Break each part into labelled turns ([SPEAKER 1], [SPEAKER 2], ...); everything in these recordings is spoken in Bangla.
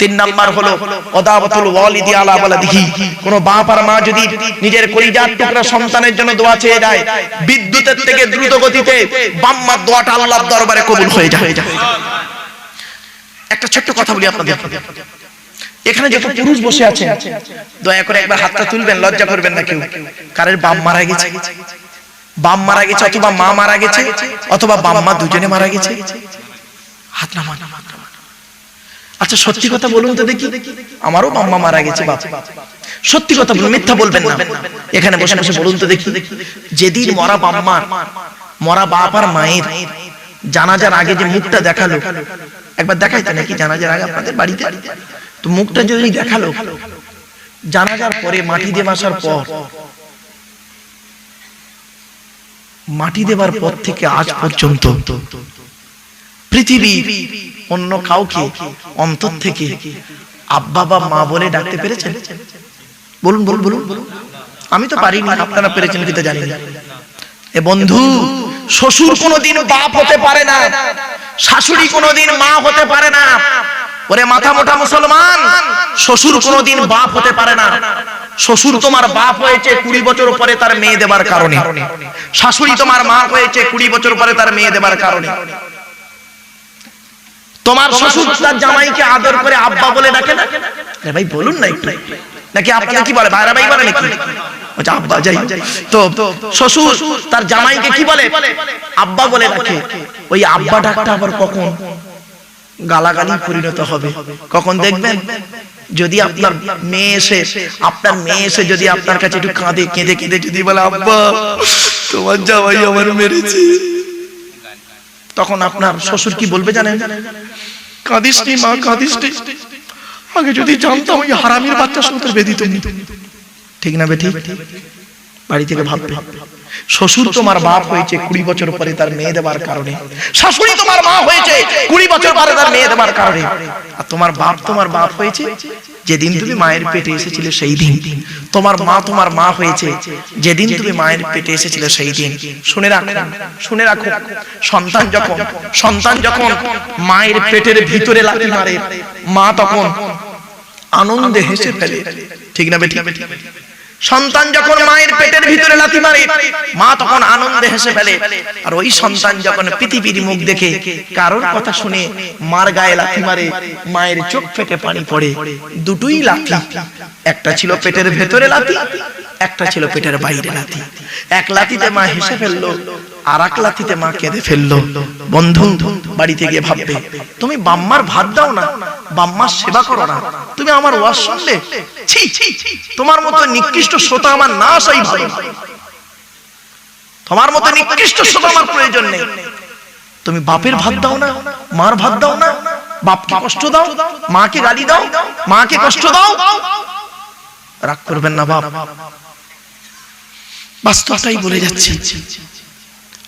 [SPEAKER 1] তিন নাম্বার হলো, অদাবতুল ওয়ালিদি আলা ওয়ালাদিহি। কোন বাপ আর মা যদি নিজের কলিজার টুকরা সন্তানের জন্য দোয়া চেয়ে বিদ্যুতের থেকে দ্রুত গতিতে বাম্মার দোয়াটা আল্লাহর দরবারে কবুল হয়ে যায়। একটা ছোট্ট কথা বলি আপনাদের। এখানে যত পুরুষ বসে আছে, দয়া করে একবার হাতটা তুলবেন, লজ্জা করবেন না কেউ। কারের বাপ মারা গেছে। বাপ মারা গেছে অথবা মা মারা গেছে, অথবা বাম্মা দুজনে মারা গেছে। হাত আচ্ছা সত্যি কথা বলুন তো দেখি। আমারও বাম্মা মারা গেছে বাপ। সত্যি কথা বলুন মিথ্যা বলবেন না। এখানে বসে বসে বলুন তো দেখি। যেদিন মরা বাম্মার মরা বাপ আর মায়ের জানাজার আগে যে মুখটা দেখাল একবার দেখাইতে নাকি জানাজার আগে আপনাদের বাড়িতে? তো মুখটা যদি দেখাল জানাজার পরে মাটি দিয়ে বাসার পর। মাটি দেবার পর থেকে আজ পর্যন্ত পৃথিবী অন্য কাউকে অন্তর থেকে আব্বা বা মা বলে ডাকতে পেরেছেন? বলুন বলুন বলুন। আমি তো পারিনি, আপনারা পেরেছেন কিনা জানি। না এ বন্ধু, শ্বশুর কোনোদিন বাপ হতে পারে না, শাশুড়ি কোনোদিন মা হতে পারে না। ওরে মাথা মোটা মুসলমান, শ্বশুর কোনোদিন বাপ হতে পারে না। শ্বশুর তোমার বাপ হয়েছে কুড়ি বছর পরে তার মেয়ে দেবার কারণে। শাশুড়ি তোমার মা হয়েছে কুড়ি বছর পরে তার মেয়ে দেবার কারণে। তোমার শ্বশুর তার জামাইকে আদর করে আব্বা বলে ডাকে না? আরে ভাই বলুন না একটু। নাকি আপনাকে কি বলে? বাইরা ভাই বলে নাকি? বলছে আব্বা যাই। তো শ্বশুর তার জামাইকে কি বলে? আব্বা বলে ডাকে। ওই আব্বা ডাকটা আবার কখন? গালাগালি পরিণত হবে। কখন দেখবেন? যদি আপনার মেয়ে এসে আপনার মেয়ে এসে যদি আপনার কাছে একটু কাঁদে কেঁদে কেঁদে যদি বলে আব্বা তোমার জামাই আমার মেরেছে। তখন আপনার শ্বশুর কি বলবে জানেন? কাঁদিস নি মা, কাঁদিস নি। আগে যদি জানতাম ওই হারামির বাচ্চা সঙ্গে বেদিত। ঠিক না বেঠি বাড়ি থেকে ভাববে শ্বশুর তোমার বাপ হয়েছে কুড়ি বছর পরে তার মেয়ে দেবার কারণে। শাশুড়ি তোমার মা হয়েছে কুড়ি বছর পরে তার মেয়ে দেবার কারণে। আর তোমার বাপ তোমার বাপ হয়েছে যেদিন তুমি মায়ের পেটে এসেছিলে সেই দিন। তোমার মা তোমার মা হয়েছে যেদিন তুমি মায়ের পেটে এসেছিলে সেই দিন। শুনে রাখো শুনে রাখো। সন্তান যখন সন্তান যখন মায়ের পেটের ভিতরে লাথি মারে মা তখন আনন্দে হেসে ফেলে। ঠিক না বেঠিক? সন্তান যখন মায়ের পেটের ভিতরে লাথি মারে, মা তখন আনন্দে হেসে ফেলে। আর ওই সন্তান যখন পৃথিবীর মুখ দেখে, কারোর কথা শুনে মার গায়ে লাথি মারে, মায়ের চোখ ফেটে পানি পড়ে। দুটোই লাথি। একটা ছিল পেটের ভেতরে লাথি, একটা ছিল পেটের বাইরে লাথি। এক লাথিতে মা হেসে ফেলল আর এক লাথিতে মা কেঁদে ফেলল। বন্ধু, বাড়িতে গিয়ে ভাববে, তুমি বাম্মার ভাত দাও না, বাম্মার সেবা করো না, তুমি আমার ওয়াজ শুনলে? তোমার মতো নিকৃষ্ট শ্রোতা আমার না আসাই ভালো। তোমার মতো নিকৃষ্ট শ্রোতা আমার প্রয়োজন নেই। তুমি বাপের ভাত দাও না, মার ভাত দাও না, বাপকে কষ্ট দাও, মাকে গালি দাও, মাকে কষ্ট দাও। রাগ করবেন না বাপ। বাস্তবটাই বলে যাচ্ছি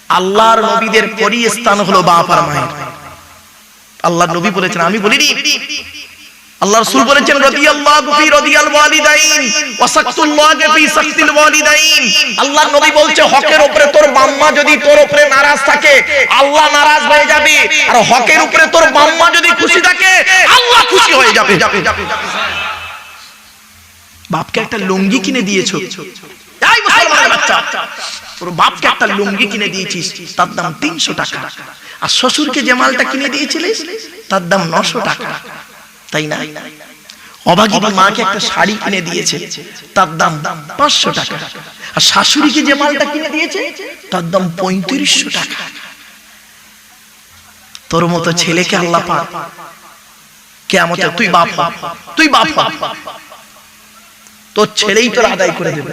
[SPEAKER 1] আল্লাহর নবীদের পরি স্থান হলো বাপ আর মায়ের। আল্লাহর নবী বলেছেন, আমি বলিনি। আল্লাহ রাসূল বলেছেন, রাদিয়াল্লাহু রাদিয়াল ওয়ালিদাইন ওয়ালিদাইন। নবী বলছে, হকের উপরে তোর বাম্মা যদি তোর উপরে নারাজ থাকে, আল্লাহ নারাজ হয়ে যাবে। আর হকের উপরে তোর বাম্মা যদি খুশি থাকে, আল্লাহ খুশি হয়ে যাবে। বাপকে একটা লুঙ্গি কিনে দিয়েছ? এই মুসলমানের বাচ্চা। তোর বাপকে একটা লুঙ্গি কিনে দিয়েছিস তার দাম তিনশো টাকা। আর শ্বশুরকে যে মালটা কিনে দিয়েছিলিস তার দাম নশো টাকা। তাই না? অভাগী মাকে একটা শাড়ি কিনে দিয়েছে তার দাম পাঁচশো টাকা। আর শাশুড়িকে যে মালটা কিনে দিয়েছে তার দাম পঁয়ত্রিশশো টাকা। তোর মতো ছেলেকে আল্লাহ পা কেমন তুই বাপ হ, তুই বাপ হ। তোর ছেলেই তোর আদায় করে দেবে।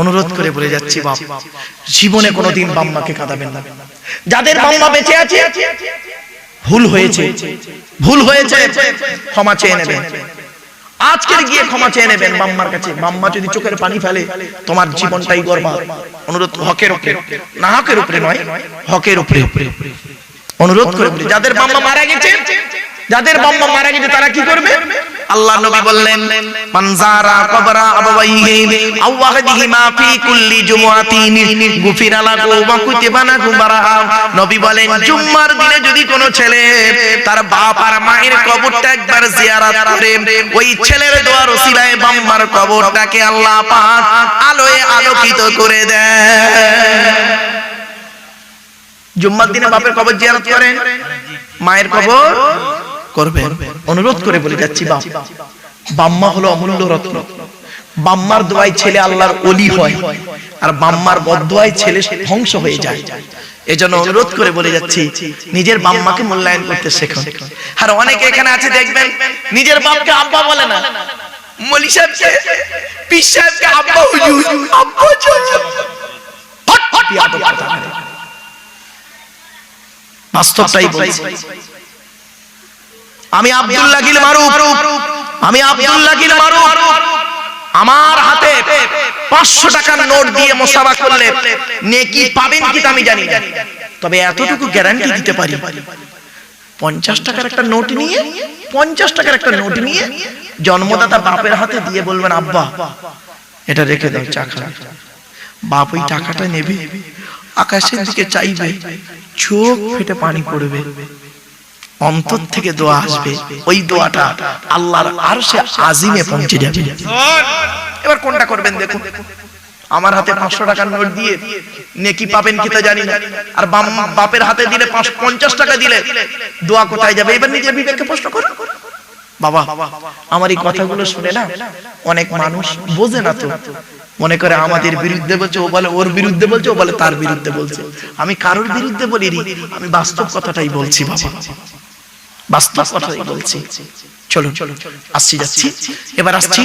[SPEAKER 1] অনুরোধ করে বলে যাচ্ছি, বাপ, জীবনে কোনোদিন বাম্মাকে কাঁদাবেন না। যাদের বাম্মা বেঁচে আছে, ভুল হয়েছে ভুল হয়েছে, ক্ষমা চেয়ে নেবেন আজকের গিয়ে ক্ষমা চেয়ে নেবেন বাম্মার কাছে। বাম্মা যদি চোখের পানি ফেলে, তোমার জীবনটাই গর্বা অনুরোধ হকের উপরে। না হকের উপরে নয়, হকের উপরে। উপরে অনুরোধ করে যাদের বাম্মা মারা গেছে, যাদের বাম্মা মারা গেছে, তারা কি করবে? আল্লাহ নবী বললেন মানজারা কবরা আবাওয়াইহি আও ওয়াহদিহিমা ফি কুল্লি জুমআতিন, গুফিরা লাহু ওয়া কুতিবা লাহু বারাআ নবী বলেন, জুম্মার দিনে যদি কোনো ছেলে তার বাপ আর মায়ের কবরটা একবার জিয়ারত করে, ওই ছেলের দোয়ার ওসিলায় বাম্মার কবরটাকে আল্লাহ পাক আলোয় আলোকিত করে দেয় জুম্মার দিনে বাপের কবর জিয়ারত করেন? মায়ের কবর? করবেন অনুরোধ করে বলে যাচ্ছি, বাপ। বাম্মা হলো অমূল্য রত্ন। বাম্মার দোয়ায় ছেলে আল্লাহর অলি হয়, আর বাম্মার বদোয়ায় ছেলে ধ্বংস হয়ে যায়। এজন্য অনুরোধ করে বলে যাচ্ছি, নিজের বাম্মাকে মূল্যায়ন করতে শেখুন আর অনেকে এখানে আছে, দেখবেন, নিজের বাপকে আব্বা বলে না। মলি সাহেবকে পিস সাহেবকে আব্বা, হুজুর, আব্বা কথা বলে। বাস্তবটাই বলছি। আমি আব্দুল্লাহ গিল মারুফ। আমি আব্দুল্লাহ গিল মারুফ। আমার হাতে পাঁচশো টাকার নোট দিয়ে মোসাবা করলে নেকি পাবেন কি আমি জানি না। তবে এতটুকু গ্যারান্টি দিতে পারি। পঞ্চাশ টাকার একটা নোট নিয়ে পঞ্চাশ টাকার একটা নোট নিয়ে জন্মদাতা বাপের হাতে দিয়ে বলবেন আব্বা এটা রেখে দাও চা খাবে বাপ ওই টাকাটা নেবে আকাশের দিকে চাইবে চোখ ফেটে পানি পড়বে। অন্তর থেকে দোয়া আসবে। ওই দোয়াটা আল্লাহর আরশে আজিমে পৌঁছে যাবে। এবার কোনটা করবেন দেখুন। আমার হাতে পাঁচশো টাকার নোট দিয়ে নেকি পাবেন কি তা জানি না। আর বাপের হাতে দিলে পঞ্চাশ টাকা দিলে দোয়া কোথায় যাবে? এবার নিজের বিবেককে প্রশ্ন করুন। বাবা, আমার এই কথাগুলো শুনে না অনেক মানুষ বোঝে না তো। মনে করে আমাদের বিরুদ্ধে বলছে, ও বলে, ওর বিরুদ্ধে বলছে, ও বলে, তার বিরুদ্ধে বলছে। আমি কারোর বিরুদ্ধে বলিনি, আমি বাস্তব কথাটাই বলছি, বাবা। বাস্তব কথাই বলছি। চলো আসছি যাচ্ছি। এবার আসছি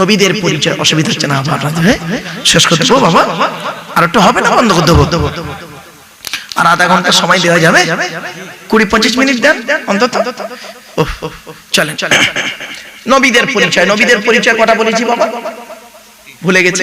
[SPEAKER 1] নবীদের পরিচয়। অসুবিধা হচ্ছে না হ্যাঁ? শেষ করতে দেবো বাবা? আর একটু হবে না? বন্ধ করে দেবো। আর আধা ঘণ্টা সময় দেওয়া যাবে? কুড়ি পঁচিশ মিনিট দেন অন্তত? চলেন। চলেন নবীদের পরিচয়। নবীদের পরিচয় কটা বলেছি বাবা? ভুলে গেছে।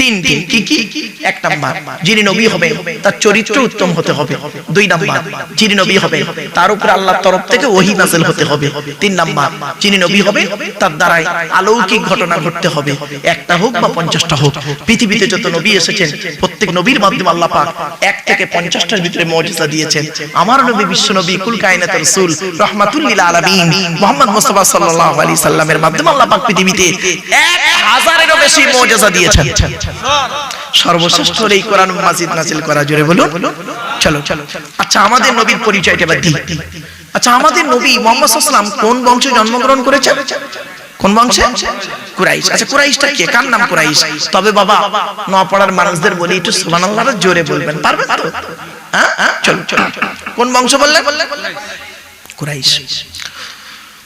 [SPEAKER 1] তিন তিন কি কি? এক নাম্বার যিনি নবী হবে তার চরিত্র উত্তম হতে হবে। দুই নাম্বার। যিনি নবী হবে তার উপর আল্লাহর তরফ থেকে ওহি নাজেল হতে হবে। তিন নাম্বার। যিনি নবী হবে তার দ্বারাই অলৌকিক ঘটনা ঘটতে হবে। একটা হোক বা পঞ্চাশটা হোক পৃথিবীতে যত নবী এসেছেন প্রত্যেক নবীর মাধ্যমে আল্লাহ পাক এক থেকে পঞ্চাশটার ভিতরে মর্যাদা দিয়েছেন। আমার নবী বিশ্ব নবী কুল কায়নাত রাসূল রাহমাতুল্লিল আলামিন মুহাম্মদ মুস্তাফা সাল্লাল্লাহু আলাইহি সাল্লামের মাধ্যমে আল্লাহ পাক পৃথিবীতে এক হাজারেরও বেশি মর্যাদা দিয়েছেন। সর্বশ্রেষ্ঠ এই কোরআন মাজিদ নাজিল করা, জোরে বলুন। চলো চলো আচ্ছা আমাদের নবীর পরিচয়টা এবার দিই। আচ্ছা আমাদের নবী মোহাম্মদ সাল্লাম কোন বংশে জন্মগ্রহণ করেছেন? কোন বংশে? কুরাইশ। আচ্ছা কুরাইশটা কে? কার নাম কুরাইশ? তবে বাবা নপাড়ার মানুষদের বলি একটু সুবহানাল্লাহ জোরে বলবেন। পারবেন তো? হ্যাঁ? চলো চলো। কোন বংশ বললেন? কুরাইশ।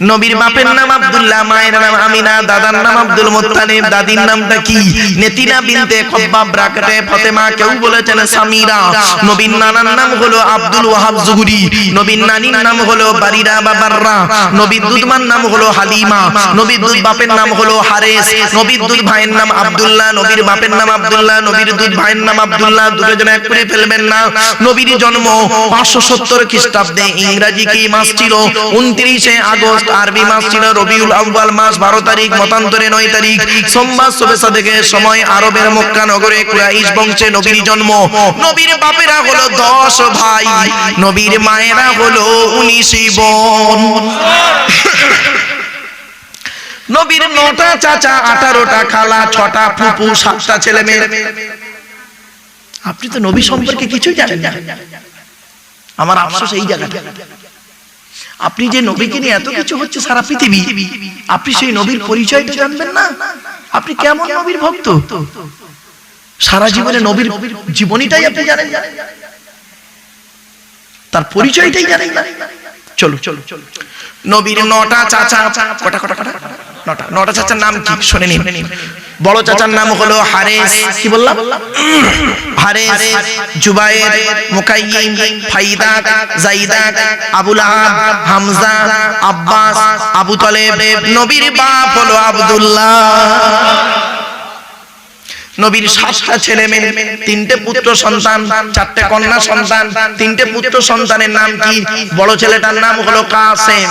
[SPEAKER 1] নবীর বাপের নাম আব্দুল্লাহ, মায়ের নাম আমিনা, দাদার নাম আব্দুল মুত্তালিব, দাদির নামটা কি? নেতিনা বিনতে খব্বাব ব্রাকেটে ফাতেমা, কেউ বলেছেন সামিরা। নবীর নানার নাম হলো আব্দুল ওয়াহাব জুহরি। নবীর নানির নাম হলো বারিরা বা বাররা। নবীর দুধমার নাম হলো হালিমা। নবীর দুধ বাপের নাম হলো হারেস। নবীর দুধ ভাইয়ের নাম আব্দুল্লাহ, নবীর বাপের নাম আব্দুল্লাহ, নবীর দুধ ভাইয়ের নাম আব্দুল্লাহ। দুটো জন এক করে ফেলবেন না। নবীর জন্ম পাঁচশো সত্তর খ্রিস্টাব্দে ইংরাজি কি মাস ছিল? উনত্রিশে আগস্ট আরবি মাস ছিল রবিউল আউয়াল মাস, বারো তারিখ, মতান্তরে নয় তারিখ। সোমবার শুভেচ্ছা থেকে সময় আরবের মক্কা নগরে কুরাইশ বংশে নবীর জন্ম। নবীর বাপেরা হলো দশ ভাই, নবীর মায়েরা হলো উনিশ বোন। নবীর নটা চাচা, আঠারোটা খালা, ছটা ফুপু, সাতটা ছেলে মেয়ে। আপনি তো নবী সম্পর্কে কিছুই জানেন না। আমার আফসোস এই জায়গাটা। আপনি যে নবীকে নিয়ে এত কিছু হচ্ছে সারা পৃথিবী, আপনি সেই নবীর পরিচয়টা জানবেন না? আপনি কেমন নবীর ভক্ত? সারা জীবনে নবীর জীবনীটাই আপনি জানেন। তার পরিচয়টাই জানেন না? চলো চলো চলো নবীর নটা চাচা, কটা কটা কটা? নটা। নটা চাচার নাম কি? শুনে নিন। বড় চাচার নাম হলো হারেস। কি বললাম? হারেস, জুবায়ের, মুকাইয়িম ফাইদা জাইদা আবুল আহাব, হামজা, আব্বাস, আবু তালেব, নবীর বাপ হলো আব্দুল্লাহ। নবীর সাতটা ছেলে মেয়ে, তিনটে পুত্র সন্তান, চারটে কন্যা সন্তান, তিনটে পুত্র সন্তানের নাম কি? বড় ছেলেটার নাম হলো কাসেম।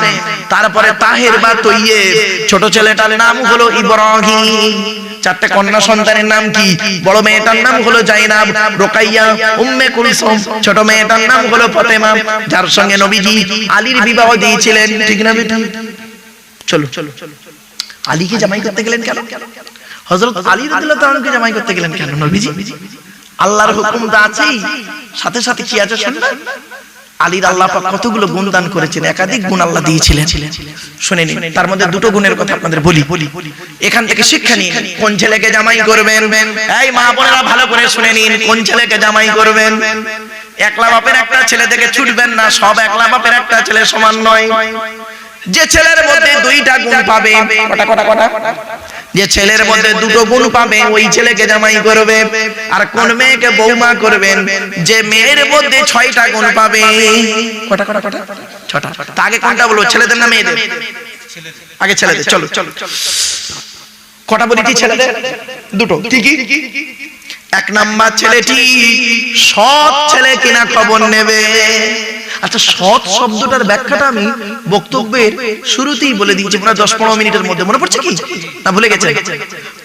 [SPEAKER 1] তারপরে তাহের বা তৈয়ে ছোট ছেলেটার নাম হলো ইব্রাহিম। চারটে কন্যা সন্তানের নাম কি? বড় মেয়েটার নাম হলো জাইনাব, রোকাইয়া, উম্মে কুলসুম। ছোট মেয়েটার নাম হলো ফতেমা, যার সঙ্গে নবীজি আলীর বিবাহ দিয়েছিলেন। ঠিক না বেটা? চলো চলো আলীকে জামাই করতে গেলেন কেন? হযরত আলী রাদিয়াল্লাহু তাআলাকে জামাই করতে গেলেন কেন নবীজি? আল্লাহর হুকুম তো আছেই। সাথে সাথে কি আছে শুনবেন আলীর আল্লাহ পাক কতগুলো গুণ দান করেছেন, একাধিক গুণ আল্লাহ দিয়েছিলেন। শুনে নিন, তার মধ্যে দুটো গুণের কথা আপনাদের বলি। এখান থেকে শিক্ষা নিন, কোন ছেলেকে জামাই করবেন? এই মা বোনেরা ভালো করে শুনে নিন, কোন ছেলেকে জামাই করবেন? একলা বাপের একটা ছেলে থেকে ছুটবেন না, সব একলা বাপের একটা ছেলে সমান নয়। যে ছেলের মধ্যে দুইটা গুণ পাবে, কটা কটা কটা? যে ছেলের মধ্যে দুটো গুণ পাবে, ওই ছেলেকে জামাই করবে। আর কোন মেয়েকে বৌমা করবেন, যে মেয়ের মধ্যে ছয়টা গুণ পাবে। কটা কটা কটা? ছটা। আগে কোনটা বলব ছেলেদের না মেয়েদের? আগে ছেলেদের, চলো। চলো কটা বলি কি ছেলেদের? দুটো। কি কি? এক নাম্বার ছেলেটি সৎ ছেলে কিনা খবর নেবে। আচ্ছা সৎ শব্দটার ব্যাখ্যাটা আমি বক্তব্যের শুরুতেই বলে দিয়েছি প্রায় দশ পনেরো মিনিটের মধ্যে। মনে পড়ছে কি? না, ভুলে গেছে।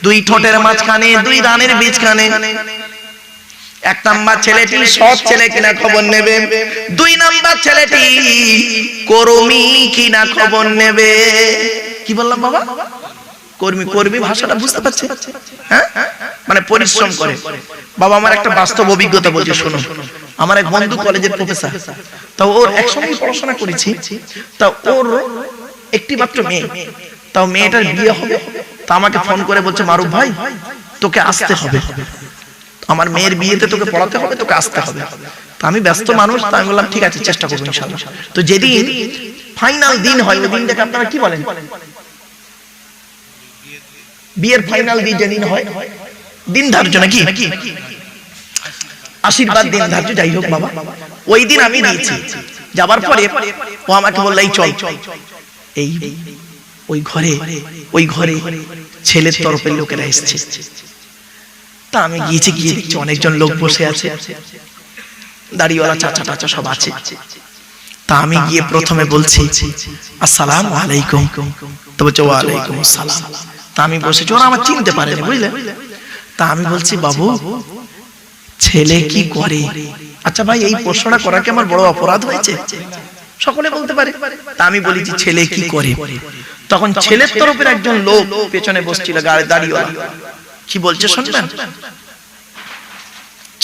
[SPEAKER 1] দুই ঠোঁটের মাঝখানে, দুই দানের বীজখানে। এক নাম্বার ছেলেটি সৎ ছেলে কিনা খবর নেবে। দুই নাম্বার ছেলেটি কর্মী কিনা খবর নেবে। কি বললাম বাবা? কর্মী কর্মী ভাষাটা বুঝতে পারছে? হ্যাঁ? মানে পরিশ্রম করে। বাবা, আমার একটা বাস্তব অভিজ্ঞতা বলছে, শোনো। আমার এক বন্ধু কলেজের প্রফেসর তা ওর একসঙ্গে পড়াশোনা করেছি। তা ওর একটি মাত্র মেয়ে। তাও মেয়েটার বিয়ে হবে। তা আমাকে ফোন করে বলছে মারুফ ভাই তোকে আসতে হবে। আমার মেয়ের বিয়েতে তোকে পড়াতে হবে তোকে আসতে হবে। তা আমি ব্যস্ত মানুষ তা আমি বললাম ঠিক আছে চেষ্টা করব ইনশাআল্লাহ তো যেদিন ফাইনাল দিন হয় ওই দিনটাকে আপনারা কি বলেন? বিয়ের ফাইনাল দিন যেদিন হয় দিন ধার্য নাকি? আশীর্বাদ দিন ধার্য যাই হোক বাবা। ওই দিন আমি দিয়েছি যাবার পরে ও আমাকে বলল এই চল। এই ওই ঘরে ওই ঘরে ছেলের তরফের লোকেরা এসছে। তা আমি গিয়েছি গিয়ে দেখছি অনেকজন লোক বসে আছে। দাড়িওয়ালা চাচা টাচা সব আছে। তা আমি গিয়ে প্রথমে বলছি আসসালাম আলাইকুম। তো বলছে ওয়ালাইকুম আসসালাম। তা আমি বসেছি ওরা আমার চিনতে পারেনি বুঝলে? তা আমি বলছি বাবু ছেলে কি করে? আচ্ছা ভাই এই প্রশ্নটা করা কি আমার বড় অপরাধ হয়েছে? সকলে বলতে পারে। তা আমি বলি যে ছেলে কি করে? তখন ছেলের তরফের একজন লোক পেছনে বসছিল গাড়ি দাঁড়িয়ে। কি বলছে শুনবেন?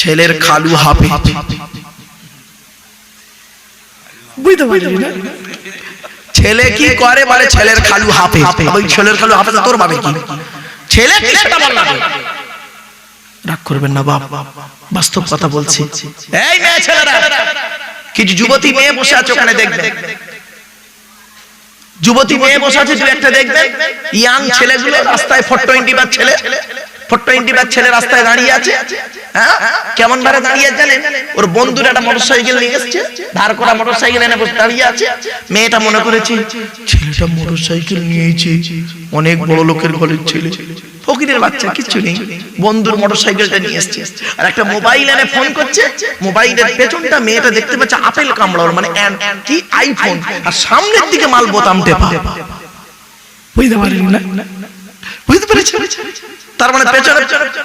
[SPEAKER 1] ছেলের খালু হাফে বুঝতে পারলি না? ছেলে কি করে বলে ছেলের খালু হাফে ওই ছেলের খালু হাফে তোর ভাবে কি? ছেলে কি রাগ করবেন না, বাপ। বাস্তব কথা বলছি। এই মেয়ে ছেলেরা, কিছু যুবতী মেয়ে বসে আছে ওখানে দেখবে। যুবতী মেয়ে বসে আছে দু একটা দেখবে। ইয়াং ছেলেগুলো রাস্তায় ফোর টোয়েন্টি বার ছেলে ছেলে রাস্তায় দাঁড়িয়ে আছে। হ্যাঁ? কেমন ভাবে দাঁড়িয়ে জানেন? ওর বন্ধুর একটা মোটরসাইকেল নিয়ে এসছে, ধার করা এনে বসে দাঁড়িয়ে আছে। মেয়েটা মনে করেছে, ছেলেটা মোটরসাইকেল নিয়েছে, অনেক বড় লোকের ঘরের ছেলে। ফকিরের বাচ্চা কিচ্ছু নেই। বন্ধুর মোটরসাইকেলটা নিয়ে এসছে। আর একটা মোবাইল এনে ফোন করছে। মোবাইলের পেছনটা মেয়েটা দেখতে পাচ্ছে আপেল কামড়ার মানে কি আইফোন আর সামনের দিকে মাল বোতাম টেপা। বুঝতে পারেন না? বুঝতে পেরেছেন তার মানে পেছনে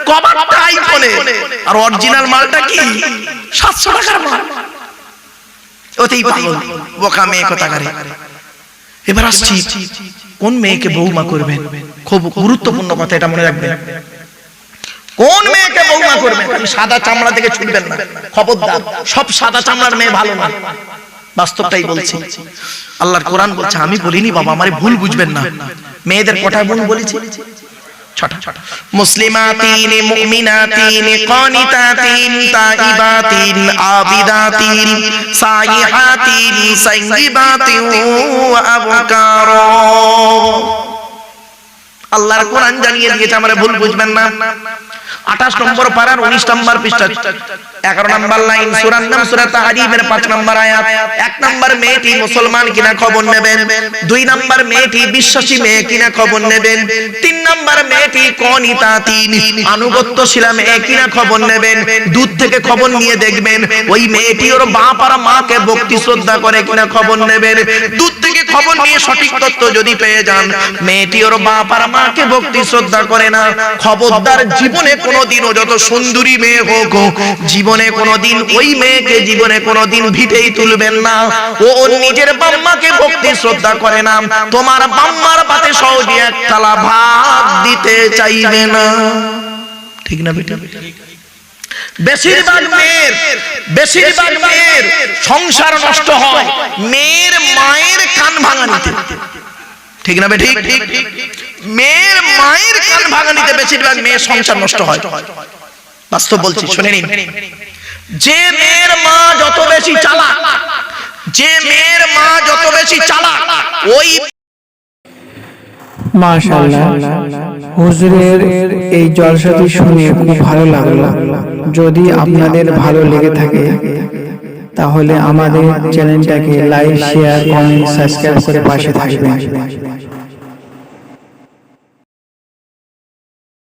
[SPEAKER 1] কভারটা আইফোনে আর অরিজিনাল মালটা কি? সাতশো টাকার মাল। ওতেই পাগল। বোকা মেয়ে কোথাকারে। এবার আসছি। কোন মেয়েকে বৌমা করবেন? খুব গুরুত্বপূর্ণ কথা, এটা মনে রাখবেন কোন মেয়েকে বৌমা করবেন? খালি সাদা চামড়া থেকে ছুটবেন না। খবরদার, সব সাদা চামড়ার মেয়ে ভালো না। বাস্তবটাই বলছি। আল্লাহর কোরআন বলছে, আমি বলিনি বাবা, আমারে ভুল বুঝবেন না। মেয়েদের কটা গুণ বলেছি? মুসলিমাতিন আল্লাহর কোরআন জানিয়ে দিয়েছে আমরা ভুল বুঝবেন না। আঠাশ নম্বর পারার উনিশ নম্বর পৃষ্ঠা। এগারো লাইন, সুরার নাম সুরা পাঁচ আয়াত। এক মেয়েটি মুসলমান কিনা খবর নেবেন? দুই মেয়েটি বিশ্বাসী মেয়ে কিনা খবর নেবেন? তিন মেয়েটি তিন মেয়ে কিনা খবর নেবেন? দূর থেকে খবর নিয়ে দেখবেন, ওই মেয়েটি ওর বাপ আর মাকে ভক্তি শ্রদ্ধা করে কিনা খবর নেবেন। দূর থেকে খবর নিয়ে সঠিক তথ্য যদি পেয়ে যান মেয়েটি ওর বাপ আর মাকে ভক্তি শ্রদ্ধা করে না। খবরদার জীবনে কোনোদিনও যত সুন্দরী মেয়ে হোক, জীবনে কোনোদিন ওই মেয়েকে জীবনে কোনোদিন ভিটেই তুলবেন না। ও ওর নিজের বাম্মাকে ভক্তি, শ্রদ্ধা করে না। তোমার বাম্মার পাতে সহজে এক থালা ভাত দিতে চাইবে না। ঠিক না বেটা? বেশিরভাগ মেয়ের বেশিরভাগ মেয়ের সংসার নষ্ট হয় মেয়ের মায়ের কান ঠিক না ঠিক মেয়ের মায়ের কান বেশিরভাগ মেয়ের সংসার নষ্ট হয়। বাস্তব বলছি, শুনে নিন। যে মেয়ের মা যত বেশি চালাক, যে মেয়ের মা যত বেশি চালাক, ওই
[SPEAKER 2] হুজুরের এই জলসাটি শুনে খুব ভালো লাগল। যদি আপনাদের ভালো লেগে থাকে, তাহলে আমাদের চ্যানেলটাকে লাইক, শেয়ার, কমেন্ট, সাবস্ক্রাইব করে পাশে থাকবেন।